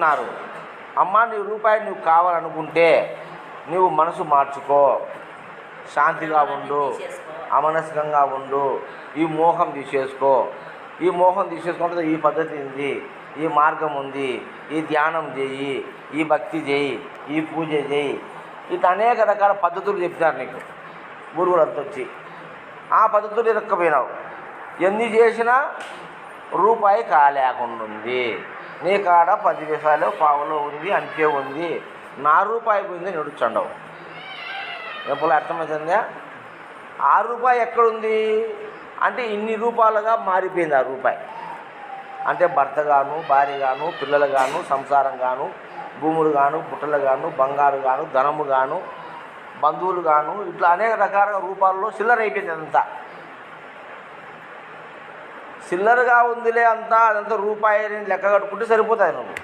చెప్తున్నారు అమ్మ నీ రూపాయి నువ్వు కావాలనుకుంటే నువ్వు మనసు మార్చుకో. శాంతిగా ఉండు. అమనస్కంగా ఉండు. ఈ మోహం తీసేసుకో. ఈ మోహం తీసేసుకుంటే ఈ పద్ధతి ఉంది. ఈ మార్గం ఉంది. ఈ ధ్యానం చేయి. ఈ భక్తి చేయి. ఈ పూజ చేయి. ఇట్లా అనేక రకాల పద్ధతులు చెప్తారు నీకు. గురువులంతా వచ్చి. ఆ పద్ధతులు ఇరక్కపోయినావు ఎన్ని చేసినా రూపాయి కాలేకుండా ఉంది నీ కాడ పది దేశాలు పావులో ఉంది అంతే ఉంది. నా రూపాయి పోయింది నడుచుండవు ఎప్పుడు అర్థమవుతుందా? ఆ రూపాయి ఎక్కడుంది? అంటే ఇన్ని రూపాయలుగా మారిపోయింది ఆ రూపాయి. అంటే భర్త గాను భార్య గాను పిల్లలు గాను సంసారం గాను భూములు గాను పుట్టలు గాను బంగారు గాను ధనము గాను బంధువులు గాను ఇట్లా అనేక రకాల రూపాల్లో చిల్లర అయిపోయింది అంతా. చిల్లరగా ఉందిలే అంతా అదంతా రూపాయి లెక్క కట్టుకుంటే సరిపోతాయి నువ్వు